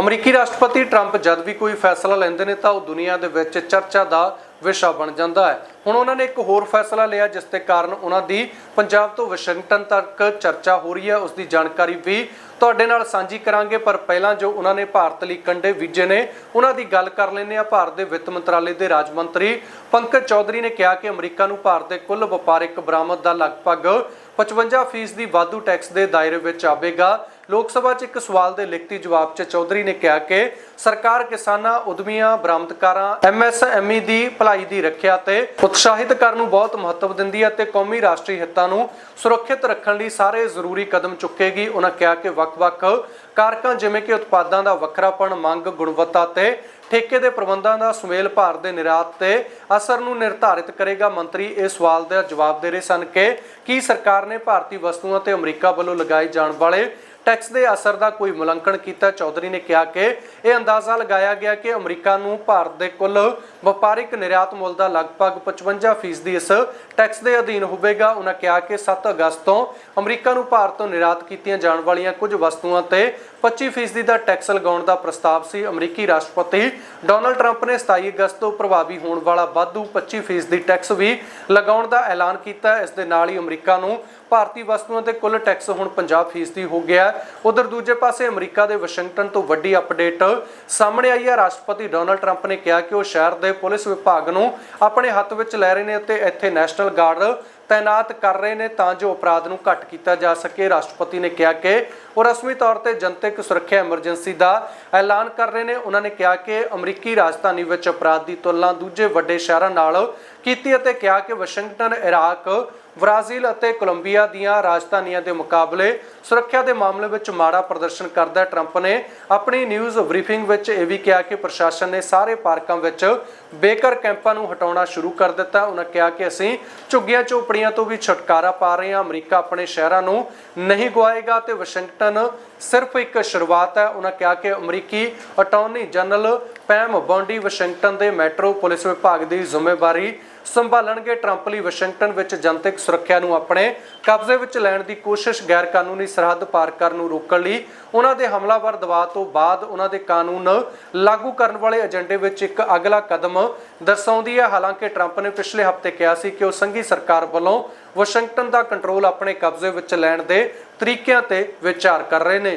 ਅਮਰੀਕੀ ਰਾਸ਼ਟਰਪਤੀ ਟਰੰਪ ਜਦ ਵੀ ਕੋਈ ਫੈਸਲਾ ਲੈਂਦੇ ਨੇ ਤਾਂ ਉਹ ਦੁਨੀਆ ਦੇ ਵਿੱਚ ਚਰਚਾ ਦਾ ਵਿਸ਼ਾ ਬਣ ਜਾਂਦਾ ਹੈ। ਹੁਣ ਉਹਨਾਂ ਨੇ ਇੱਕ ਹੋਰ ਫੈਸਲਾ ਲਿਆ, ਜਿਸ ਦੇ ਕਾਰਨ ਉਹਨਾਂ ਦੀ ਪੰਜਾਬ ਤੋਂ ਵਾਸ਼ਿੰਗਟਨ ਤੱਕ ਚਰਚਾ ਹੋ ਰਹੀ ਹੈ। ਉਸ ਦੀ ਜਾਣਕਾਰੀ ਵੀ ਤੁਹਾਡੇ ਨਾਲ ਸਾਂਝੀ ਕਰਾਂਗੇ, ਪਰ ਪਹਿਲਾਂ ਜੋ ਉਹਨਾਂ ਨੇ ਭਾਰਤ ਲਈ ਕੰਡੇ ਵੀਜੇ ਨੇ, ਉਹਨਾਂ ਦੀ ਗੱਲ ਕਰ ਲੈਂਦੇ ਆ ਭਾਰਤ ਦੇ ਵਿੱਤ ਮੰਤਰਾਲੇ ਦੇ ਰਾਜ ਮੰਤਰੀ। ਪੰਕਜ ਚੌਧਰੀ ਨੇ ਕਿਹਾ ਕਿ ਅਮਰੀਕਾ ਨੂੰ ਭਾਰਤ ਦੇ ਕੁੱਲ ਵਪਾਰਿਕ ਬਰਾਮਦ ਦਾ ਲਗਭਗ 55% ਦੀ ਵਾਧੂ ਟੈਕਸ ਦੇ ਦਾਇਰੇ ਵਿੱਚ ਆਵੇਗਾ। ਲੋਕ ਸਭਾ 'ਚ ਇੱਕ ਸਵਾਲ ਦੇ ਲਿਖਤੀ ਜਵਾਬ 'ਚ ਚੌਧਰੀ ਨੇ ਕਿਹਾ ਕਿ ਸਰਕਾਰ ਕਿਸਾਨਾਂ, ਉਦਮੀਆਂ, ਬਰਾਮਦਕਾਰਾਂ, ਐਮਐਸਐਮਈ ਦੀ ਭਲਾਈ ਦੀ ਰੱਖਿਆ ਤੇ ਉਤਸ਼ਾਹਿਤ ਕਰਨ ਨੂੰ ਬਹੁਤ ਮਹੱਤਵ ਦਿੰਦੀ ਹੈ ਤੇ ਕੌਮੀ ਰਾਸ਼ਟਰੀ ਹਿੱਤਾਂ ਨੂੰ ਸੁਰੱਖਿਅਤ ਰੱਖਣ ਲਈ ਸਾਰੇ ਜ਼ਰੂਰੀ ਕਦਮ ਚੁੱਕੇਗੀ। ਉਹਨਾਂ ਕਿਹਾ ਕਿ ਵੱਖ-ਵੱਖ ਕਾਰਕਾਂ, ਜਿਵੇਂ ਕਿ ਉਤਪਾਦਾਂ ਦਾ ਵੱਖਰਾਪਣ, ਮੰਗ, ਗੁਣਵੱਤਾ ਤੇ ਠੇਕੇ ਦੇ ਪ੍ਰਬੰਧਾਂ ਦਾ ਸੁਮੇਲ ਭਾਰਤ ਦੇ ਨਿਰਯਾਤ ਤੇ ਅਸਰ ਨੂੰ ਨਿਰਧਾਰਿਤ ਕਰੇਗਾ। ਮੰਤਰੀ ਇਹ ਸਵਾਲ ਦਾ ਜਵਾਬ ਦੇ ਰਹੇ ਸਨ ਕਿ ਕੀ ਸਰਕਾਰ ਨੇ ਭਾਰਤੀ ਵਸਤੂਆਂ ਤੇ ਅਮਰੀਕਾ ਵੱਲੋਂ ਲਗਾਏ ਜਾਣ ਵਾਲੇ ਟੈਕਸ ਦੇ ਅਸਰ ਦਾ ਕੋਈ ਮੁਲਾਂਕਣ ਕੀਤਾ, ਚੌਧਰੀ ਨੇ ਕਿਹਾ ਕਿ ਇਹ ਅੰਦਾਜ਼ਾ ਲਗਾਇਆ ਗਿਆ ਕਿ ਅਮਰੀਕਾ ਨੂੰ ਭਾਰਤ ਦੇ ਕੁੱਲ ਵਪਾਰਿਕ ਨਿਰਯਾਤ ਮੁੱਲ ਦਾ ਲਗਭਗ 55% ਇਸ ਟੈਕਸ ਦੇ ਅਧੀਨ ਹੋਵੇਗਾ। ਉਹਨਾਂ ਕਿਹਾ ਕਿ 7 ਅਗਸਤ ਤੋਂ ਅਮਰੀਕਾ ਨੂੰ ਭਾਰਤ ਤੋਂ ਨਿਰਯਾਤ ਕੀਤੀਆਂ ਜਾਣ ਵਾਲੀਆਂ ਕੁਝ ਵਸਤੂਆਂ ਤੇ 25% ਦਾ ਟੈਕਸ ਲਗਾਉਣ ਦਾ ਪ੍ਰਸਤਾਵ ਸੀ। ਅਮਰੀਕੀ ਰਾਸ਼ਟਰਪਤੀ ਡੋਨਲਡ ਟਰੰਪ ਨੇ 27 ਅਗਸਤ ਤੋਂ ਪ੍ਰਭਾਵੀ ਹੋਣ ਵਾਲਾ ਵਾਧੂ 25% ਦੀ ਟੈਕਸ ਵੀ ਲਗਾਉਣ ਦਾ ਐਲਾਨ ਕੀਤਾ। ਇਸ ਦੇ ਨਾਲ ਹੀ ਅਮਰੀਕਾ ਨੂੰ ਭਾਰਤੀ ਵਸਤੂਆਂ ਤੇ ਕੁੱਲ ਟੈਕਸ ਹੁਣ 50% ਹੋ ਗਿਆ। ਉਧਰ ਦੂਜੇ ਪਾਸੇ ਅਮਰੀਕਾ ਦੇ ਵਾਸ਼ਿੰਗਟਨ ਤੋਂ ਵੱਡੀ ਅਪਡੇਟ ਸਾਹਮਣੇ ਆਈ ਹੈ। ਰਾਸ਼ਟਰਪਤੀ ਡੋਨਲਡ ਟਰੰਪ ਨੇ ਕਿਹਾ ਕਿ ਉਹ ਸ਼ਹਿਰ ਦੇ ਪੁਲਿਸ ਵਿਭਾਗ ਨੂੰ ਆਪਣੇ ਹੱਥ ਵਿੱਚ ਲੈ ਰਹੇ ਨੇ ਅਤੇ ਇੱਥੇ ਨੈਸ਼ਨਲ ਗਾਰਡ ਤਾਇਨਾਤ ਕਰ ਰਹੇ ਨੇ ਤਾਂ ਜੋ ਅਪਰਾਧ ਨੂੰ ਘੱਟ ਕੀਤਾ ਜਾ ਸਕੇ। ਰਾਸ਼ਟਰਪਤੀ ਨੇ ਕਿਹਾ ਕਿ ਉਹ ਰਸਮੀ ਤੌਰ ਤੇ ਜਨਤਕ ਸੁਰੱਖਿਆ ਐਮਰਜੈਂਸੀ ਦਾ ਐਲਾਨ ਕਰ ਰਹੇ ਨੇ। ਉਹਨਾਂ ਨੇ ਕਿਹਾ ਕਿ ਅਮਰੀਕੀ ਰਾਜਧਾਨੀ ਵਿੱਚ ਅਪਰਾਧ ਦੀ ਤੁਲਨਾ ਦੂਜੇ ਵੱਡੇ ਸ਼ਹਿਰਾਂ ਨਾਲ ਕੀਤੀ ਅਤੇ ਕਿਹਾ ਕਿ ਵਾਸ਼ਿੰਗਟਨ, ਇਰਾਕ, ਬ੍ਰਾਜ਼ੀਲ ਅਤੇ ਕੋਲੰਬੀਆ ਦੀਆਂ ਰਾਜਧਾਨੀਆਂ ਦੇ ਮੁਕਾਬਲੇ ਸੁਰੱਖਿਆ ਦੇ ਮਾਮਲੇ ਵਿੱਚ ਮਾੜਾ ਪ੍ਰਦਰਸ਼ਨ ਕਰਦਾ ਟਰੰਪ ਨੇ ਆਪਣੀ ਨਿਊਜ਼ ਬਰੀਫਿੰਗ ਵਿੱਚ ਇਹ ਵੀ ਕਿਹਾ ਕਿ ਪ੍ਰਸ਼ਾਸਨ ਨੇ ਸਾਰੇ ਪਾਰਕਾਂ ਵਿੱਚ ਬੇਕਰ ਕੈਂਪਾਂ ਨੂੰ ਹਟਾਉਣਾ ਸ਼ੁਰੂ ਕਰ ਦਿੱਤਾ। ਉਹਨਾਂ ਕਿਹਾ ਕਿ ਅਸੀਂ ਝੁੱਗੀਆਂ ਝੋਪੜੀਆਂ ਤੋਂ ਵੀ ਛੁਟਕਾਰਾ ਪਾ ਰਹੇ ਹਾਂ। ਅਮਰੀਕਾ ਆਪਣੇ ਸ਼ਹਿਰਾਂ ਨੂੰ ਨਹੀਂ ਗਵਾਏਗਾ ਤੇ ਵਾਸ਼ਿੰਗਟਨ ਸਿਰਫ ਇੱਕ ਸ਼ੁਰੂਆਤ ਹੈ। ਉਹਨਾਂ ਕਿਹਾ ਕਿ ਅਮਰੀਕੀ attorney general Pam Bondi Washington ਦੇ ਮੈਟਰੋ ਪੁਲਿਸ ਵਿਭਾਗ ਦੀ ਜ਼ਿੰਮੇਵਾਰੀ ਸੰਭਾਲਣਗੇ। ਟਰੰਪ ਲਈ ਵਾਸ਼ਿੰਗਟਨ ਵਿੱਚ ਜਨਤਕ ਸੁਰੱਖਿਆ ਨੂੰ ਆਪਣੇ ਕਬਜ਼ੇ ਵਿੱਚ ਲੈਣ ਦੀ ਕੋਸ਼ਿਸ਼ ਗੈਰ ਕਾਨੂੰਨੀ ਸਰਹੱਦ ਪਾਰ ਕਰਨ ਨੂੰ ਰੋਕਣ ਲਈ ਉਹਨਾਂ ਦੇ ਹਮਲਾਵਰ ਦਬਾਅ ਤੋਂ ਬਾਅਦ ਉਹਨਾਂ ਦੇ ਕਾਨੂੰਨ ਲਾਗੂ ਕਰਨ ਵਾਲੇ ਏਜੰਡੇ ਵਿੱਚ ਇੱਕ ਅਗਲਾ ਕਦਮ ਦਰਸਾਉਂਦੀ ਹੈ। ਹਾਲਾਂਕਿ ਟਰੰਪ ਨੇ ਪਿਛਲੇ ਹਫ਼ਤੇ ਕਿਹਾ ਸੀ ਕਿ ਉਹ ਸੰਘੀ ਸਰਕਾਰ ਵੱਲੋਂ ਵਾਸ਼ਿੰਗਟਨ ਦਾ ਕੰਟਰੋਲ ਆਪਣੇ ਕਬਜ਼ੇ ਵਿੱਚ ਲੈਣ ਦੇ ਤਰੀਕਿਆਂ ਤੇ ਵਿਚਾਰ ਕਰ ਰਹੇ ਨੇ।